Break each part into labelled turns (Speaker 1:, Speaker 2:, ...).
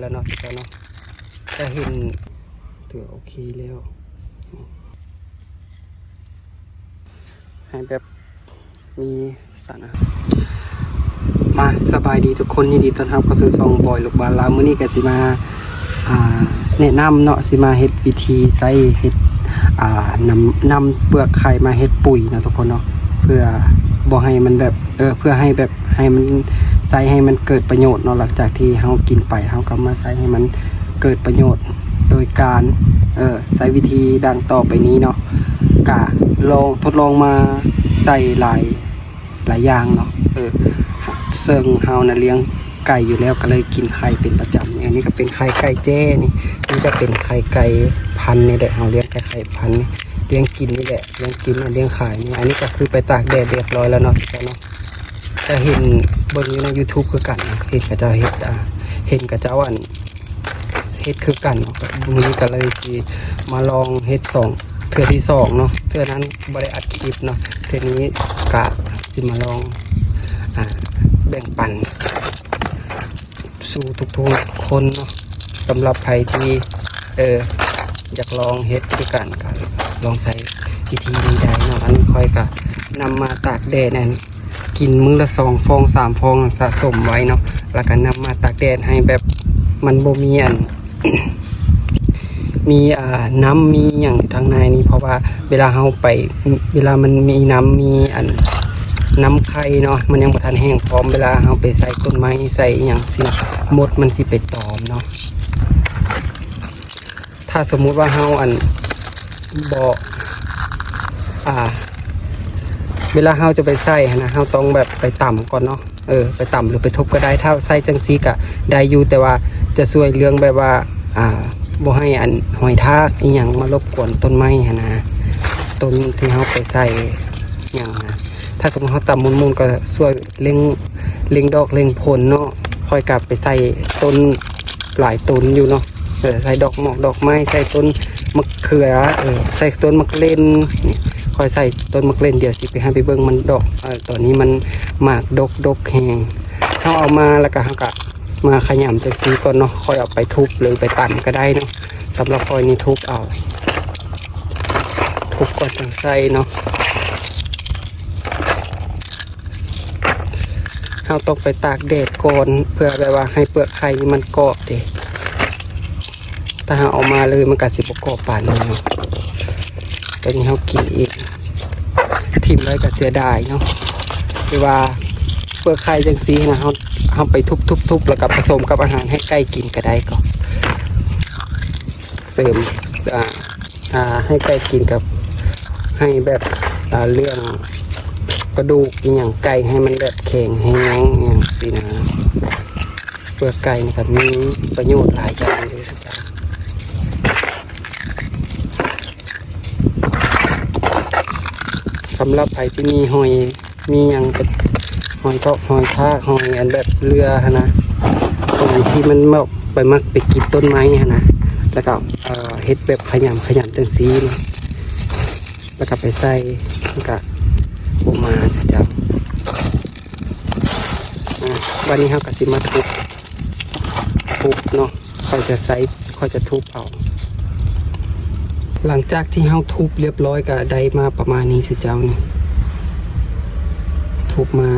Speaker 1: แล้วเนาะพี่เจ้าเนาะจะเห็นถือโอเคแล้ว ให้แบบมีสารอาหารมาสบายดีทุกคนยินดีต้อนรับเข้าสู่ซองบอยลูกบาลลาวมื้อนี้ก็สิมาอ่าแนะนำเนาะสิมาเฮ็ดวิธีใส่เฮ็ดอ่านำนำเปลือกไข่มาเฮ็ดปุ๋ยนะทุกคนเนาะเพื่อบ่ให้มันแบบเออเพื่อให้แบบให้มัน ใส่ให้มันเกิดประโยชน์เนาะหลังจากที่เฮากินไปเฮาก็มาใส่ให้มันเกิดประโยชน์โดยการเออใช้วิธีดังต่อไปนี้เนาะกะลองทดลองมาใส่หลายหลายอย่างเนาะเออเซิงเฮานะเลี้ยงไก่อยู่แล้วก็เลยกินไข่เป็นประจำเนี่ยอันนี้ก็เป็นไข่ไก่แจ้นี่นี่ก็เป็นไข่ไก่พันนี่แหละเฮาเลี้ยงไก่ไข่พันนี่เลี้ยงกินนี่แหละเลี้ยงกินเลี้ยงขายนี่อันนี้ก็คือไปตากแดดเรียบร้อยแล้วเนาะเนาะ จะเห็นเบิ่งอยู่ใน YouTube คือกันนเห็นกับเจ้าเฮ็ดอ่าเห็นกับเจ้าอันเฮ็ดคือกันเนาะมื้อนี้ก็เลยสิมาลองเฮ็ดสองเทือที่สองเนาะเทื่อนั้นบ่ได้อัดคลิปเนาะเทื่อนี้กะสิมาลองอ่าแบ่งปัน สู่ทุกๆคนเนาะสำหรับใครที่เอออยากลองเฮ็ดคือกันก็ลองใช้วิธีนี้ได้เนาะอันนี้ค่อยก็นำมาตากแดดนั่น กินมื้อละสองฟองสามฟองสะสมไว้เนาะแล้วก็นำมาตากแดดให้แบบมันบ่มีอัน มีอ่าน้ำมีอย่างทางในนี่เพราะว่าเวลาเฮาไป เวลามันมีน้ำมีอันน้ำไข่เนาะมันยังบ่ทันแห้งพร้อมเวลาเฮาไปใส่ต้นไม้ใส่อย่างสิมดมันสิไปตอมเนาะถ้าสมมุติว่าเฮาอันบ่อ่า เวลาเฮาจะไปใส่นะเฮาต้องแบบไปต่ำก่อนเนาะเออไปต่ำหรือไปทบก็ได้ถ้าใส่จังซีกะได้อยู่แต่ว่าจะช่วยเรื่องแบบว่าอ่าบ่ให้อันหอยทากอีหยังมารบกวนต้นไม้นะต้นที่เฮาไปใส่หยังนะถ้าสมมติเฮาต่ำมุนๆก็ช่วยเล็งเล็งดอกเล็งผลเนาะค่อยกลับไปใส่ต้นหลายต้นอยู่เนาะเออใส่ดอกหมอกดอกไม้ใส่ต้น มะเขือเออใส่ต้นมะเล่นนี่คอยใส่ต้นมะเล่นเดี๋ยวสิไปให้ไปเบิ่งมันดอกเออตอนนี้มันหมากดกดกแหงเขาเอามาแล้วก็เขาก็มาขยำจากซีก่อนเนาะค่อยเอาไปทุบหรือไปปั่นก็ได้เนาะสำหรับคอยนี่ทุบเอา ทุบก่อนจังใส่เนาะเราต้องไปตากแดดก่อนเพื่อแบบว่าให้เปลือกไข่นี่มันเกาะเด้ ถ้าเราเอามาเลยมันก็สิบกาะป่านนี้เนาะตอนนี้เขากินเองทิมเลยก็เสียดายเนาะหรือว่าเปลือกไข่จังซีนะเขาเขาไปทุบๆๆแล้วก็ผสมกับอาหารให้ไก่กินก็ได้ก็เสริมอ่าอ่าให้ไก่กินกับให้แบบอ่าเรื่องกระดูกอย่างไก่ให้มันแบบแข็งแห้งอหย่างสินะเปลือกไก่นะครับมีประโยชน์หลายอย่างเลยสักอย่าง สำหรับไผที่มีหอยมีอย่างเป็นหอยทอกหอยทากหอยอันแบบเรือนะหอยที่มันมาไปมักไปกินต้นไม้นะแล้วก็เฮ็ดแบบขยำขยำจังซีนี่แล้วก็ไปใส่แล้วก็โอมาสจับอะวันนี้เราก็สิมาทุบทุบเนาะค่อยจะใส่ค่อยจะทุบเอา หลังจากที่เฮาทุบเรียบร้อยก็ได้มาประมาณนี้สิเจ้านี่ทุบมา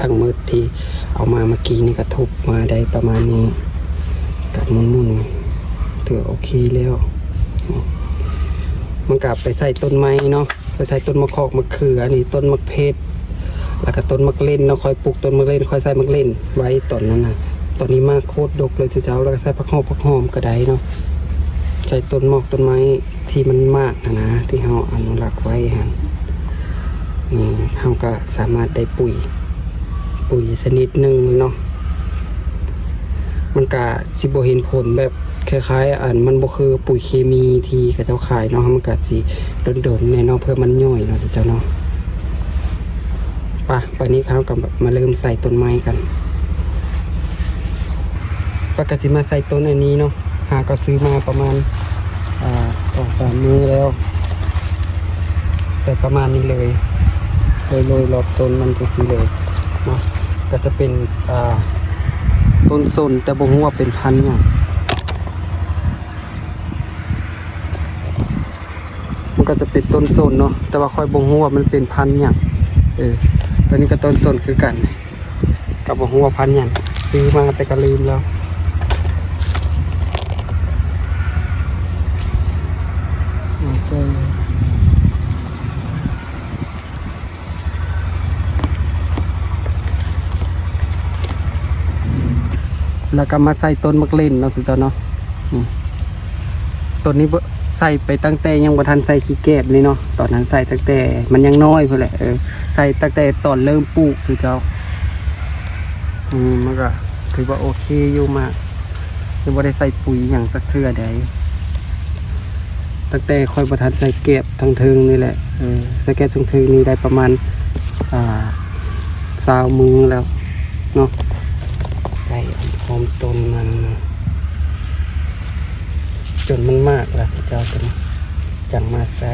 Speaker 1: ทั้งมืดที่เอามาเมื่อกี้นี่ก็ทุบมาได้ประมาณนี้กับมุนมุนๆถือโอเคแล้ว มันกลับไปใส่ต้นไม้เนาะไปใส่ต้นมะคอกมะเขือนี่ต้นมะเพชรแล้วก็ต้นมะเล่นเนาะคอยปลูกต้นมะเล่นคอยใส่มะเล่นไว้ตอนนั้นนะตอนนี้มากโคตรดกเลยสิเจ้าแล้วก็ใส่ผักหอมผักหอมก็ได้เนาะ ใช้ต้นหมอกต้นไม้ที่มันมากนะนะที่เราอนุรักษ์ไว้ฮะนี่เราก็สามารถได้ปุ๋ย ปุ๋ยชนิดหนึ่งเนาะมันก็สิบเห็นผลแบบคล้ายๆอันมันบ่คือปุ๋ยเคมีที่เขาเจ้าขายเนาะมันก็สิโดนๆแน่นาะเพื่อมันย่อยเนาะเจ้าเนาะปะวันนี้เขากับมาเริ่มใส่ต้นไม้กันก็กสิมาใส่ต้นอันนี้เนาะ หาก็ซื้อมาประมาณสองสามมือแล้ว ใส่ประมาณนี้เลยโรยโรยรอบต้นมันจะสีเลยนาะก็จะเป็นต้นสนแต่บ่งว่าเป็นพันธุ์อย่างมันก็จะเป็นต้นสนเนาะแต่ว่าคอยบ่งว่ามันเป็นพันธุ์อย่างเออตอนนี้ก็ต้นสนคือกันกับบ่งว่าพันธุ์อย่างซื้อมาแต่ก็ลืมแล้ว แล้วก็มาใส่ต้นมะเล่นเนาะสุดท้าเนาะต้นนี้ใส่ไปตั้งแต่ยังบ่ทันใส่ขี้แกบเลยเนาะตอนนั้นใส่ตั้งแต่มันยังน้อยเพุ่นแหละเออใส่ตั้งแต่ตอนเริ่มปลูกสุดเจ้าอืมมันก็ถือว่าโอเคอยู่มากยังบ่ได้ใส่ปุ๋ยอย่างสักเทื่อใดตั้งแต่คอยประทันใส่เก็บทางเทิงนี่แหละเออใส่เก็บทางเทิงนี่ได้ประมาณอ่าสาวมือแล้วเนาะใส่ อมต้นมันนจนมันมากแล้วสิเจ้าจังจังมาใส่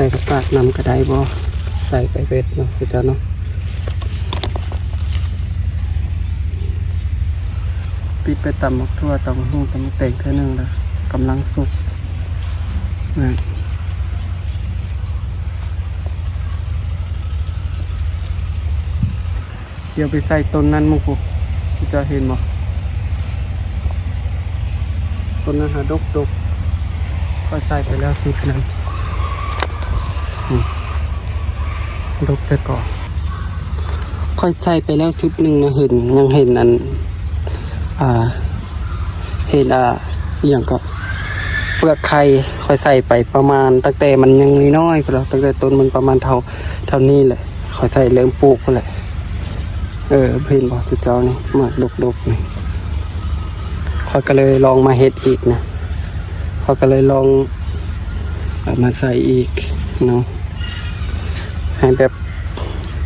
Speaker 1: ส่กระปากนำกระไดบ่ใส่ไปเบ็ดเนาะสิจ้าเนาะปิดไปตำหมกทั่วตำหูตำหมกเต่งเท่านึงแล้วกำลังสุกนะเดี๋ยวไปใส่ต้นนั้นมุกูจะเห็นบ่ต้นนั้นหาดกดกก็ใส่ไปแล้วสิบนั้น ลบแต่ก่อนค่อยใส่ไปแล้วชุดหนึ่งนะเห็นยังเห็นอัน อ่า เห็นอ่าอย่างก็เปลือกไข่ค่อยใส่ไปประมาณตั้งแต่มันยังน้อยๆก็แล้วตั้งแต่ต้นมันประมาณเท่าเท่านี้แหละค่อยใส่เริ่มปลูกก็แหละเออเห็นบอกจุดเจ้านี่มากดกๆนี่ค่อยก็เลยลองมาเฮ็ดอีกนะค่อยก็เลยลองมาใส่อีกเนาะ ให้แบบ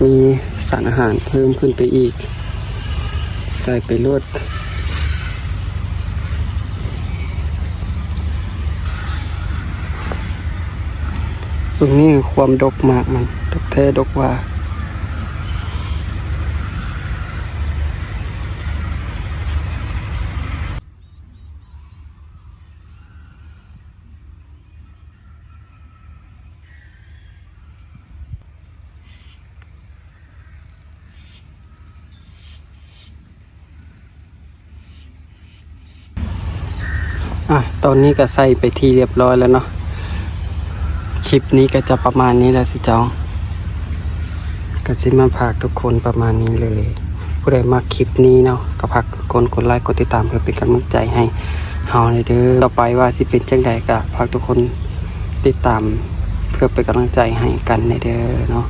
Speaker 1: มีสารอาหารเพิ่มขึ้นไปอีก ใส่ไปรวดตรงนี้ความดกมากมันดกแท้ดกว่า อะตอนนี้ก็ใส่ไปทีเรียบร้อยแล้วเนาะคลิปนี้ก็จะประมาณนี้แล้วสิจ้าก็สิมาพากทุกคนประมาณนี้เลย ผู้ใดมาคลิปนี้เนาะก็พักทุกคนกดไลค์กดติดตามเพื่อเป็นกำลังใจให้เฮาเลยเด้อต่อไปว่าสิเป็นจังใดก็พักทุกคนติดตามเพื่อเป็นกำลังใจให้กันในเด้อเนาะ